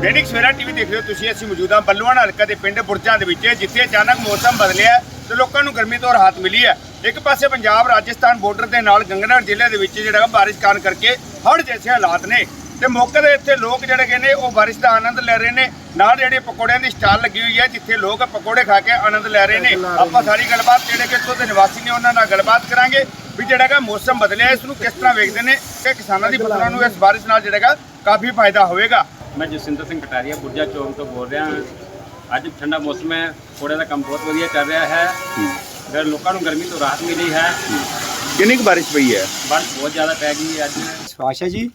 Dainik Savera TV ਦੇਖ ਰਹੇ ਹੋ ਤੁਸੀਂ, ਅਸੀਂ ਮੌਜੂਦਾ ਬੱਲੂਆਣਾ ਹਲਕਾ ਦੇ ਪਿੰਡ ਬੁਰਜਾਂ ਦੇ ਵਿੱਚ, ਜਿੱਥੇ ਅਚਾਨਕ ਮੌਸਮ ਬਦਲਿਆ ਤੇ ਲੋਕਾਂ ਨੂੰ ਗਰਮੀ ਤੋਂ ਰਾਹਤ ਮਿਲੀ ਹੈ। ਇੱਕ ਪਾਸੇ ਪੰਜਾਬ, ਰਾਜਸਥਾਨ ਬਾਰਡਰ ਦੇ ਨਾਲ ਗੰਗਨਗਰ ਜ਼ਿਲ੍ਹੇ ਦੇ ਵਿੱਚ ਜਿਹੜਾ ਵਾ ਬਾਰਿਸ਼ ਕਾਰਨ ਕਰਕੇ ਹੜ੍ਹ ਜੈਸੇ ਹਾਲਾਤ ਨੇ ਤੇ ਮੌਕੇ ਦੇ ਇੱਥੇ ਲੋਕ ਜਿਹੜੇ ਕਿ ਉਹ ਬਾਰਿਸ਼ ਦਾ ਆਨੰਦ ਲੈ ਰਹੇ ਨੇ। ਨਾਲ ਜਿਹੜੇ ਪਕੌੜਿਆਂ ਦੀ ਸਟਾਲ ਲੱਗੀ ਹੋਈ ਹੈ, ਜਿੱਥੇ ਲੋਕ ਪਕੌੜੇ ਖਾ ਕੇ ਆਨੰਦ ਲੈ ਰਹੇ ਨੇ। ਆਪਾਂ ਸਾਰੀ ਗੱਲਬਾਤ ਜਿਹੜੇ ਕਿ ਇੱਥੋਂ ਦੇ ਨਿਵਾਸੀ ਨੇ, ਉਹਨਾਂ ਨਾਲ ਗੱਲਬਾਤ ਕਰਾਂਗੇ ਵੀ ਜਿਹੜਾ ਕਿ ਮੌਸਮ ਬਦਲਿਆ, ਇਸ ਨੂੰ ਕਿਸ ਤਰ੍ਹਾਂ ਵੇਖਦੇ ਨੇ ਕਿ ਕਿਸਾਨਾਂ ਦੀ ਫਸਲਾਂ ਨੂੰ ਇਸ ਬਾਰਿਸ਼ ਨਾਲ ਜਿਹੜਾ ਕਾਫੀ ਫਾਇਦਾ ਹੋਵੇਗਾ। ਮੈਂ ਜਸਵਿੰਦਰ ਸਿੰਘ ਕਟਾਰੀਆ ਬੁਰਜਾ ਚੌਂਕ ਤੋਂ ਬੋਲ ਰਿਹਾ ਹਾਂ। ਅੱਜ ਠੰਡਾ ਮੌਸਮ ਹੈ ਥੋੜਾ ਦਾ ਕੰਮ ਬਹੁਤ ਵਧੀਆ ਚੱਲ ਰਿਹਾ ਹੈ। ਫਿਰ ਲੋਕਾਂ ਨੂੰ ਗਰਮੀ ਤੋਂ ਰਾਹਤ ਮਿਲੀ ਹੈ। ਕਿੰਨੀ ਕੁ ਬਾਰਿਸ਼ ਪਈ ਹੈ? ਬਾਰਿਸ਼ ਬਹੁਤ ਜ਼ਿਆਦਾ ਪੈ ਗਈ ਹੈ ਅੱਜ। ਵਿਸ਼ਵਾਸ ਹੈ ਜੀ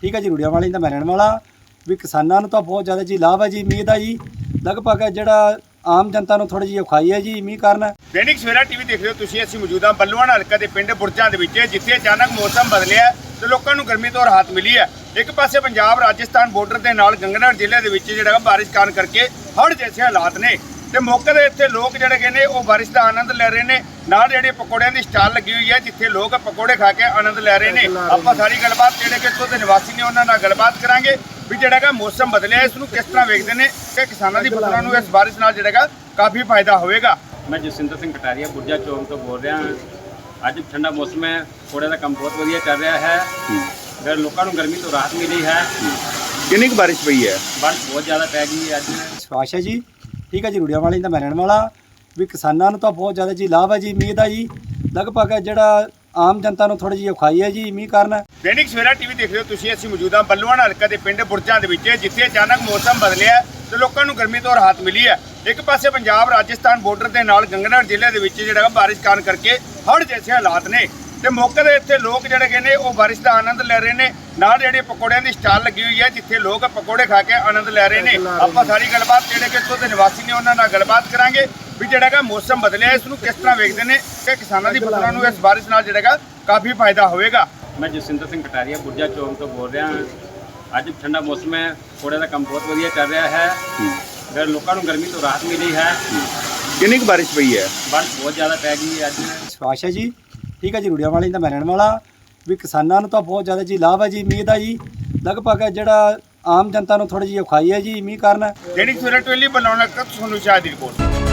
ਠੀਕ ਹੈ ਜੀ ਰੁੜੀਆਂ ਵਾਲੀ ਦਾ ਮੈਂ ਰਹਿਣ ਵਾਲਾ। ਵੀ ਕਿਸਾਨਾਂ ਨੂੰ ਤਾਂ ਬਹੁਤ ਜ਼ਿਆਦਾ ਜੀ ਲਾਭ ਹੈ ਜੀ ਮੀਂਹ ਦਾ ਜੀ। ਲਗਭਗ ਜਿਹੜਾ ਆਮ ਜਨਤਾ ਨੂੰ ਥੋੜੀ ਜਿਹੀ ਔਖਾਈ ਹੈ ਜੀ ਮੀਂਹ ਕਾਰਨ। ਦੈਨਿਕ ਸਵੇਰਾ ਟੀਵੀ ਦੇਖ ਰਹੇ ਹੋ ਤੁਸੀਂ ਅਸੀਂ ਮੌਜੂਦਾ ਬੱਲੂਆਣਾ ਹਲਕਾ ਦੇ ਪਿੰਡ ਬੁਰਜਾਂ ਦੇ ਵਿੱਚ ਜਿੱਥੇ ਅਚਾਨਕ ਮੌਸਮ ਬਦਲਿਆ ਤੇ ਲੋਕਾਂ ਨੂੰ ਗਰਮੀ ਤੋਂ ਰਾਹਤ ਮਿਲੀ ਹੈ। ਇੱਕ ਪਾਸੇ ਪੰਜਾਬ, ਰਾਜਸਥਾਨ ਬਾਰਡਰ ਦੇ ਨਾਲ ਗੰਗਨਗਰ ਜ਼ਿਲ੍ਹੇ ਦੇ ਵਿੱਚ ਜਿਹੜਾ ਵਾ ਬਾਰਿਸ਼ ਕਾਰਨ ਕਰਕੇ ਹੜ੍ਹ ਜੈਸੇ ਹਾਲਾਤ ਨੇ ਤੇ ਮੌਕੇ ਦੇ ਇੱਥੇ ਲੋਕ ਜਿਹੜੇ ਕਿ ਉਹ ਬਾਰਿਸ਼ ਦਾ ਆਨੰਦ ਲੈ ਰਹੇ ਨੇ। ਨਾਲ ਜਿਹੜੇ ਪਕੌੜਿਆਂ ਦੀ ਸਟਾਲ ਲੱਗੀ ਹੋਈ ਹੈ, ਜਿੱਥੇ ਲੋਕ ਪਕੌੜੇ ਖਾ ਕੇ ਆਨੰਦ ਲੈ ਰਹੇ ਨੇ। ਆਪਾਂ ਸਾਰੀ ਗੱਲਬਾਤ ਜਿਹੜੇ ਕਿ ਇੱਥੋਂ ਦੇ ਨਿਵਾਸੀ ਨੇ, ਉਹਨਾਂ ਨਾਲ ਗੱਲਬਾਤ ਕਰਾਂਗੇ ਵੀ ਜਿਹੜਾ ਕਿ ਮੌਸਮ ਬਦਲਿਆ, ਇਸ ਨੂੰ ਕਿਸ ਤਰ੍ਹਾਂ ਵੇਖਦੇ ਨੇ ਕਿ ਕਿਸਾਨਾਂ ਦੀ ਫਸਲਾਂ ਨੂੰ ਇਸ ਬਾਰਿਸ਼ ਨਾਲ ਜਿਹੜਾ ਕਾਫੀ ਫਾਇਦਾ ਹੋਵੇਗਾ। ਮੈਂ ਜਸਵਿੰਦਰ ਸਿੰਘ ਕਟਾਰੀਆ, ਬੁਰਜਾ ਚੌਂਕ ਤੋਂ ਬੋਲ ਰਿਹਾ। ਅੱਜ ਠੰਡਾ ਮੌਸਮ ਹੈ ਥੋੜਾ ਦਾ ਕੰਮ ਬਹੁਤ ਵਧੀਆ ਚੱਲ ਰਿਹਾ ਹੈ। ਫਿਰ ਲੋਕਾਂ ਨੂੰ ਗਰਮੀ ਤੋਂ ਰਾਹਤ ਮਿਲੀ ਹੈ ਕਿੰਨੀ ਕੁ ਬਾਰਿਸ਼ ਪਈ ਹੈ? ਬਾਰਿਸ਼ ਬਹੁਤ ਜ਼ਿਆਦਾ ਪੈ ਗਈ ਹੈ ਅੱਜ। ਵਿਸ਼ਵਾਸ ਹੈ ਜੀ। ਠੀਕ ਹੈ ਜੀ ਰੁੜੀਆਂ ਵਾਲੀ ਦਾ ਮੈਂ ਰਹਿਣ ਵਾਲਾ। ਵੀ ਕਿਸਾਨਾਂ ਨੂੰ ਤਾਂ ਬਹੁਤ ਜ਼ਿਆਦਾ ਜੀ ਲਾਭ ਹੈ ਜੀ ਮੀਂਹ ਦਾ ਜੀ। ਲਗਭਗ ਜਿਹੜਾ ਆਮ ਜਨਤਾ ਨੂੰ ਥੋੜੀ ਜਿਹੀ ਔਖਾਈ ਹੈ ਜੀ ਮੀਂਹ ਕਾਰਨ। ਦੈਨਿਕ ਸਵੇਰਾ ਟੀਵੀ ਦੇਖ ਰਹੇ ਹੋ ਤੁਸੀਂ ਅਸੀਂ ਮੌਜੂਦਾ ਬੱਲੂਆਣਾ ਹਲਕਾ ਦੇ ਪਿੰਡ ਬੁਰਜਾਂ ਦੇ ਵਿੱਚ ਜਿੱਥੇ ਅਚਾਨਕ ਮੌਸਮ ਬਦਲਿਆ ਤੇ ਲੋਕਾਂ ਨੂੰ ਗਰਮੀ ਤੋਂ ਰਾਹਤ ਮਿਲੀ ਹੈ। ਇੱਕ ਪਾਸੇ ਪੰਜਾਬ ਰਾਜਸਥਾਨ ਬਾਰਡਰ ਦੇ ਨਾਲ ਗੰਗਨਗਰ ਜ਼ਿਲ੍ਹੇ ਦੇ ਵਿੱਚ ਜਿਹੜਾ ਬਾਰਿਸ਼ ਕਾਰਨ ਕਰਕੇ ਹੜ੍ਹ ਜੈਸੇ ਹਾਲਾਤ ਨੇ। ਤੇ ਮੌਕੇ ਦੇ ਇੱਥੇ ਲੋਕ ਜਿਹੜੇ ਕਿ ਨੇ ਉਹ ਬਾਰਿਸ਼ ਦਾ ਆਨੰਦ ਲੈ ਰਹੇ ਨੇ। ਨਾਲ ਜਿਹੜੇ ਪਕੌੜਿਆਂ ਦੀ ਸਟਾਲ ਲੱਗੀ ਹੋਈ ਹੈ ਜਿੱਥੇ ਲੋਕ ਪਕੌੜੇ ਖਾ ਕੇ ਆਨੰਦ ਲੈ ਰਹੇ ਨੇ। ਆਪਾਂ ਸਾਰੀ ਗੱਲਬਾਤ ਜਿਹੜੇ ਕਿ ਇੱਥੋਂ ਦੇ ਨਿਵਾਸੀ ਨੇ ਉਹਨਾਂ ਨਾਲ ਗੱਲਬਾਤ ਕਰਾਂਗੇ ਵੀ ਜਿਹੜਾ ਕਿ ਮੌਸਮ ਬਦਲਿਆ ਇਸ ਨੂੰ ਕਿਸ ਤਰ੍ਹਾਂ ਵੇਖਦੇ ਨੇ ਕਿ ਕਿਸਾਨਾਂ ਦੀ ਫਸਲਾਂ ਨੂੰ ਇਸ ਬਾਰਿਸ਼ ਨਾਲ ਜਿਹੜਾ ਕਾਫੀ ਫਾਇਦਾ ਹੋਵੇਗਾ। ਮੈਂ ਜਸਵਿੰਦਰ ਸਿੰਘ ਕਟਾਰੀਆ ਬੁਰਜਾ ਚੌਂਕ ਤੋਂ ਬੋਲ ਰਿਹਾ ਹਾਂ। ਅੱਜ ਠੰਡਾ ਮੌਸਮ ਹੈ ਥੋੜਾ ਦਾ ਕੰਮ ਬਹੁਤ ਵਧੀਆ ਚੱਲ ਰਿਹਾ ਹੈ। ਫਿਰ ਲੋਕਾਂ ਨੂੰ ਗਰਮੀ ਤੋਂ ਰਾਹਤ ਮਿਲੀ ਹੈ। ਕਿੰਨੀ ਕੁ ਬਾਰਿਸ਼ ਪਈ ਹੈ? ਬਾਰਿਸ਼ ਬਹੁਤ ਜ਼ਿਆਦਾ ਪੈ ਗਈ ਹੈ ਅੱਜ। ਵਿਸ਼ਵਾਸ ਹੈ ਜੀ ਠੀਕ ਹੈ ਜੀ, ਰੁੜਿਆ ਵਾਲੀ ਦਾ ਮੈਂ ਰਹਿਣ ਵਾਲਾ। ਵੀ ਕਿਸਾਨਾਂ ਨੂੰ ਤਾਂ ਬਹੁਤ ਜ਼ਿਆਦਾ ਜੀ ਲਾਭ ਹੈ ਜੀ ਮੀਂਹ ਦਾ ਜੀ। ਲਗਭਗ ਜਿਹੜਾ ਆਮ ਜਨਤਾ ਨੂੰ ਥੋੜੀ ਜਿਹੀ ਔਖਾਈ ਹੈ ਜੀ ਮੀਂਹ ਕਾਰਨ। ਜਿਹੜੀ ਸਵੇਰਾ ਟਵੇਲੀ ਬਣਾਉਣਾ ਤੱਕ ਤੁਹਾਨੂੰ ਸ਼ਾਇਦ ਰਿਪੋਰਟ